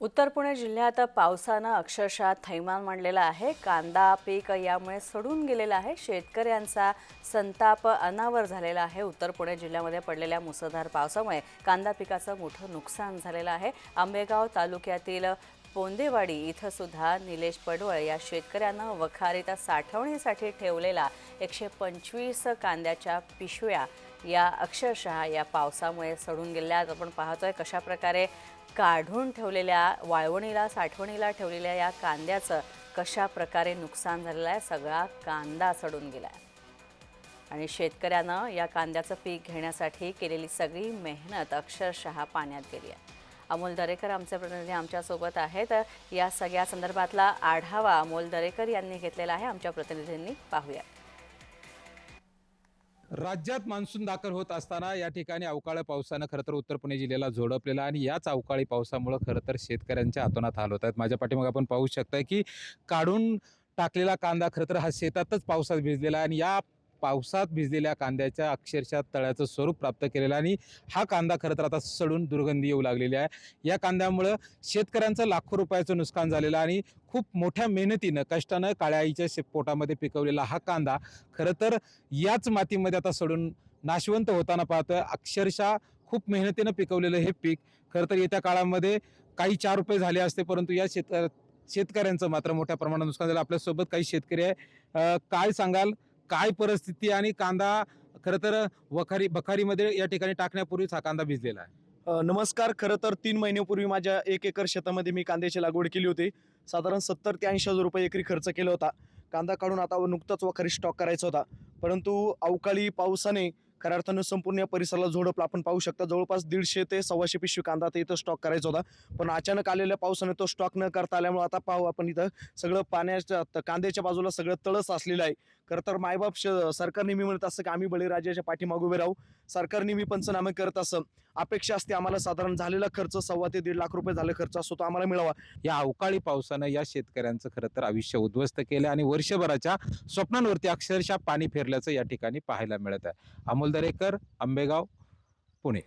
उत्तर पुणे जिल्ह्यात पावसानं अक्षरशः थैमान मांडलेला आहे. कांदा पीक यामुळे सडून गेलेला आहे. शेतकऱ्यांचा संताप अनावर झालेला आहे. उत्तर पुणे जिल्ह्यामध्ये पडलेल्या मुसळधार पावसामुळे कांदा पिकाचं मोठं नुकसान झालेलं आहे. आंबेगाव तालुक्यातील पोंदेवाडी इथं सुद्धा निलेश पडवळ या शेतकऱ्यानं वखारीत साठवणीसाठी ठेवलेला एकशे पंचवीस कांद्याच्या पिशव्या या अक्षरशः या पावसामुळे सडून गेलेल्या आपण पाहतोय कशाप्रकारे काढून ठेवलेल्या वाळवणीला साठवणीला ठेवलेल्या या कांद्याचं कशा प्रकारे नुकसान झालेलं आहे सगळा कांदा सडून गेला आहे आणि शेतकऱ्यानं या कांद्याचं पीक घेण्यासाठी केलेली सगळी मेहनत अक्षरशः पाण्यात गेली आहे. अमोल दरेकर आमचे प्रतिनिधी आमच्यासोबत आहेत. या सगळ्या संदर्भातला आढावा अमोल दरेकर यांनी घेतलेला आहे. आमच्या प्रतिनिधींनी पाहूया राज्यात मान्सून दाखल होत असताना या ठिकाणी अवकाळी पावसानं खरं तर उत्तर पुणे जिल्ह्याला झोडपलेला आणि याच अवकाळी पावसामुळं खरं तर शेतकऱ्यांच्या हातोनात हाल होत आहेत माझ्या पाठीमागे आपण पाहू शकताय की काढून टाकलेला कांदा खरं तर हा शेतातच पावसात भिजलेला आहे आणि या पावसात भिजलेल्या कांद्याच्या अक्षरशः तळ्याचं स्वरूप प्राप्त केलेलं आहे आणि हा कांदा खरं तर आता सडून दुर्गंधी येऊ लागलेली आहे. या कांद्यामुळं शेतकऱ्यांचं लाखो रुपयाचं नुकसान झालेलं आणि खूप मोठ्या मेहनतीनं कष्टानं काळ्या आईच्या शे- पोटामध्ये पिकवलेला हा कांदा खरं तर याच मातीमध्ये आता सडून नाशवंत होताना पाहतोय. अक्षरशः खूप मेहनतीनं पिकवलेलं हे पीक खरं तर येत्या काळामध्ये काही चार रुपये झाले असते परंतु या शेत शेतकऱ्यांचं मात्र मोठ्या प्रमाणात नुकसान झालं. आपल्यासोबत काही शेतकरी आहे. काय सांगाल? काय परिस्थिती आणि कांदा खरं तर वखारी बखारीमध्ये या ठिकाणी टाकण्यापूर्वीच हा कांदा भिजलेला आहे. नमस्कार. खरं तर तीन महिन्यापूर्वी माझ्या एक एकर शेतामध्ये मी कांद्याची लागवड केली होती. साधारण सत्तर ते ऐंशी हजार रुपये एकरी खर्च केला होता. कांदा काढून आता नुकताच वखारी स्टॉक करायचा होता. परंतु अवकाळी पावसाने खऱ्या अर्थानं संपूर्ण या परिसराला झोडपलं आपण पाहू शकता. जवळपास दीडशे ते सव्वाशे पिशवी कांदा आता इथं स्टॉक करायचा होता. पण अचानक आलेल्या पावसाने तो स्टॉक न करता आल्यामुळे आता पाहू आपण इथं सगळं पाण्याच्या कांद्याच्या बाजूला सगळं तळस असलेलं आहे. खरं तर मायबाप श- सरकार नेहमी म्हणत असं की आम्ही बळीराजाच्या पाठीमागे उभे राहू. सरकार नेहमी पंचनामे करत असं. अपेक्षा असते आम्हाला साधारण झालेला खर्च सव्वा ते दीड लाख रुपये झाला खर्च असतो तो आम्हाला मिळावा. या अवकाळी पावसानं या शेतकऱ्यांचं खरं तर आयुष्य उद्ध्वस्त केलं आणि वर्षभराच्या स्वप्नांवरती अक्षरशः पाणी फेरल्याचं या ठिकाणी पाहायला मिळत आहे. अमोल दरेकर आंबेगाव पुणे.